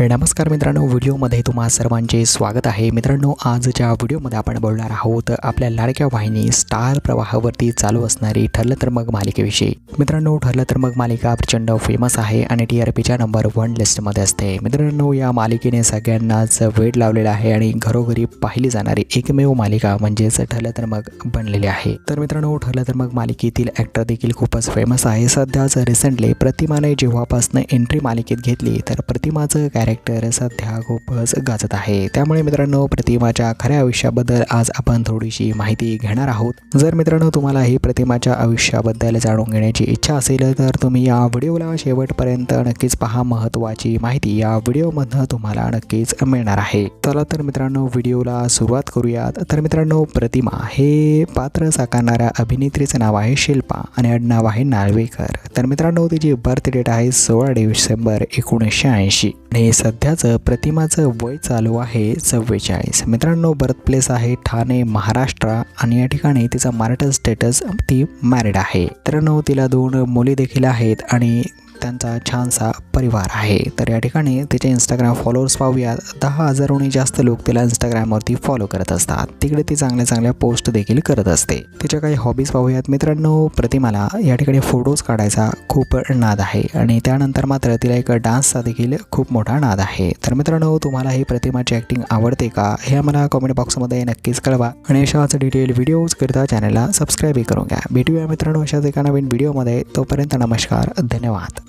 नमस्कार मित्रांनो व्हिडिओमध्ये तुम्हा सर्वांचे स्वागत आहे. मित्रांनो आजच्या व्हिडिओमध्ये आपण बोलणार आहोत आपल्या लाडक्या वाहिनी स्टार प्रवाहावरती चालू असणारी ठरलं तर मग मालिकेविषयी. मित्रांनो ठरलं तर मग मालिका प्रचंड फेमस आहे आणि टी आर पीच्या नंबर वन लिस्टमध्ये असते. मित्रांनो या मालिकेने सगळ्यांनाच वेळ लावलेला आहे आणि घरोघरी पाहिली जाणारी एकमेव मालिका म्हणजेच ठरलं तर मग बनलेली आहे. तर मित्रांनो ठरलं तर मग मालिकेतील ॲक्टर देखील खूपच फेमस आहे. सध्याच रिसेंटली प्रतिमाने जेव्हापासनं एंट्री मालिकेत घेतली तर प्रतिमाचं कॅरेक्टर सध्या खूपच गाजत आहे. त्यामुळे मित्रांनो प्रतिमाच्या खऱ्या आयुष्याबद्दल आज आपण थोडीशी माहिती घेणार आहोत. जर मित्रांनो तुम्हाला ही प्रतिमाच्या आयुष्याबद्दल जाणून घेण्याची इच्छा असेल तर तुम्ही या व्हिडिओला शेवटपर्यंत नक्कीच पहा. महत्त्वाची माहिती या व्हिडिओमधनं तुम्हाला नक्कीच मिळणार आहे. चला तर मित्रांनो व्हिडिओला सुरुवात करूयात. तर मित्रांनो प्रतिमा हे पात्र साकारणाऱ्या अभिनेत्रीचं नाव आहे शिल्पा आणि आडनाव आहे नार्वेकर तर मित्रांनो तिची बर्थ डेट आहे सोळा डिसेंबर एकोणीसशे ऐंशी. आणि सध्याचं प्रतिमाचं वय चालू आहे चव्वेचाळीस. मित्रांनो बर्थ प्लेस आहे ठाणे महाराष्ट्र आणि या ठिकाणी तिचा मॅरिटल स्टेटस ती मॅरिड आहे. मित्रांनो तिला दोन मुली देखील आहेत आणि त्यांचा छानसा परिवार आहे. तर या ठिकाणी तिचे इंस्टाग्राम फॉलोअर्स पाहूयात. दहा हजारहूनही जास्त लोक तिला इंस्टाग्रामवरती फॉलो करत असतात. तिकडे ती चांगल्या चांगल्या पोस्ट देखील करत असते. तिच्या काही हॉबीज पाहूयात. मित्रांनो प्रतिमाला या ठिकाणी फोटोज काढायचा खूप नाद आहे आणि त्यानंतर मात्र तिला एक डान्सचा देखील खूप मोठा नाद आहे. तर मित्रांनो तुम्हाला ही प्रतिमाची ॲक्टिंग आवडते का? हे आम्हाला कॉमेंट बॉक्समध्ये नक्कीच कळवा आणि अशाच डिटेल व्हिडिओज करता चॅनलला सबस्क्राईबही करून घ्या. भेटूया मित्रांनो अशाच एका नवीन व्हिडिओमध्ये तोपर्यंत नमस्कार धन्यवाद.